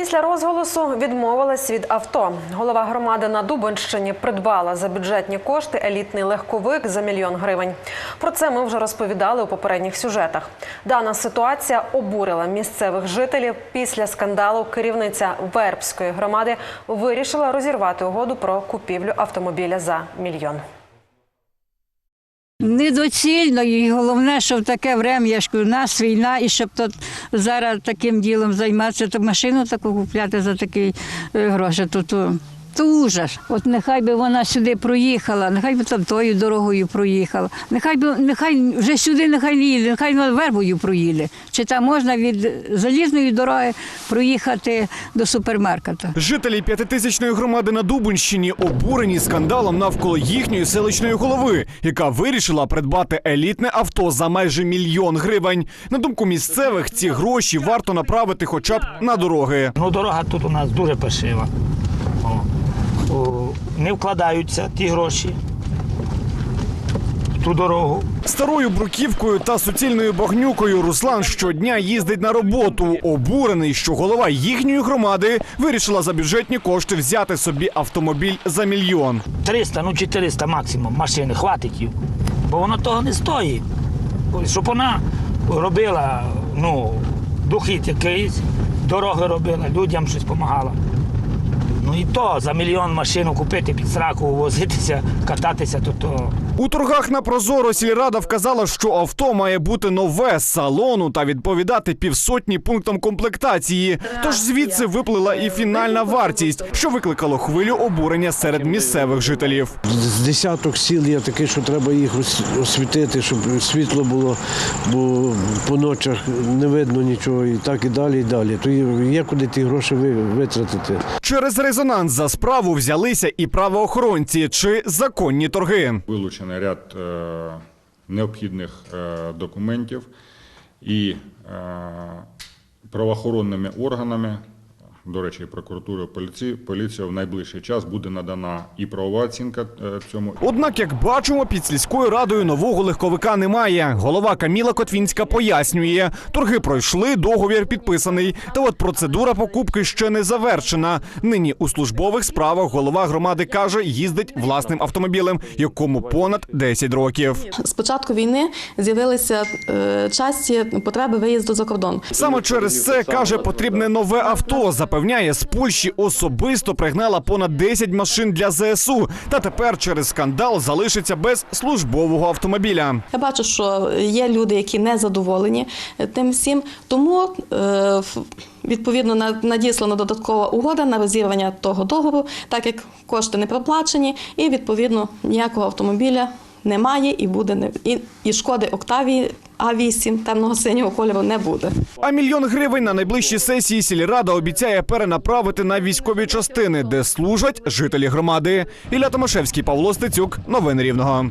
Після розголосу відмовилась від авто. Голова громади на Дубонщині придбала за бюджетні кошти елітний легковик за мільйон гривень. Про це ми вже розповідали у попередніх сюжетах. Дана ситуація обурила місцевих жителів. Після скандалу керівниця Вербської громади вирішила розірвати угоду про купівлю автомобіля за мільйон. Недоцільно і головне, що в таке врем'я, в нас війна, і щоб тут зараз таким ділом займатися, то машину таку купляти за такі е, гроші, то, то, то ужас. От нехай би вона сюди проїхала, нехай би там тою дорогою проїхала, нехай би нехай вже сюди нехай не їде, нехай вона вербою проїде. Чи там можна від залізної дороги проїхати до супермаркету. Жителі п'ятитисячної громади на Дубинщині обурені скандалом навколо їхньої селищної голови, яка вирішила придбати елітне авто за майже мільйон гривень. На думку місцевих, ці гроші варто направити хоча б на дороги. Ну, дорога тут у нас дуже пешива. Не вкладаються ті гроші в ту дорогу. Старою бруківкою та суцільною багнюкою Руслан щодня їздить на роботу. Обурений, що голова їхньої громади вирішила за бюджетні кошти взяти собі автомобіль за мільйон. 300, ну 400 максимум машини, хватить. Бо воно того не стоїть. Щоб вона робила ну, дохід якийсь, дороги робила, людям щось допомагала. Ну і то за мільйон машину купити під сраку, возитися, кататися, то то. У торгах на Прозоро сільрада вказала, що авто має бути нове з салону та відповідати півсотні пунктам комплектації. Тож звідси виплила і фінальна вартість, що викликало хвилю обурення серед місцевих жителів. З десяток сіл є таке, що треба їх освітити, щоб світло було, бо по ночах не видно нічого і так і далі, і далі. То є є куди ті гроші витратити. Через резонанс за справу взялися і правоохоронці чи законні торги. Вилучений ряд е, необхідних е, документів і е, правоохоронними органами, до речі, поліції, поліція в найближчий час буде надана і правова оцінка е, цьому, Однак, як бачимо, під сільською радою нового легковика немає. Голова Каміла Котвінська пояснює, торги пройшли, договір підписаний. Та от процедура покупки ще не завершена. Нині у службових справах голова громади каже, їздить власним автомобілем, якому понад 10 років. З початку війни з'явилися е, часті потреби виїзду за кордон. Саме через це каже, потрібне нове авто. Запевняє, з Польщі особисто пригнала понад 10 машин для ЗСУ. Та тепер через скандал залишиться без службового автомобіля. Я бачу, що є люди, які не задоволені тим всім, тому е, відповідно на- надіслана додаткова угода на розірвання того договору, так як кошти не проплачені, і відповідно ніякого автомобіля немає і буде не і, і шкоди Октавії А8 темного синього кольору не буде. А мільйон гривень на найближчій сесії сільрада обіцяє перенаправити на військові частини, де служать жителі громади. Ілля Томашевський, Павло Стецюк. Новини Рівного.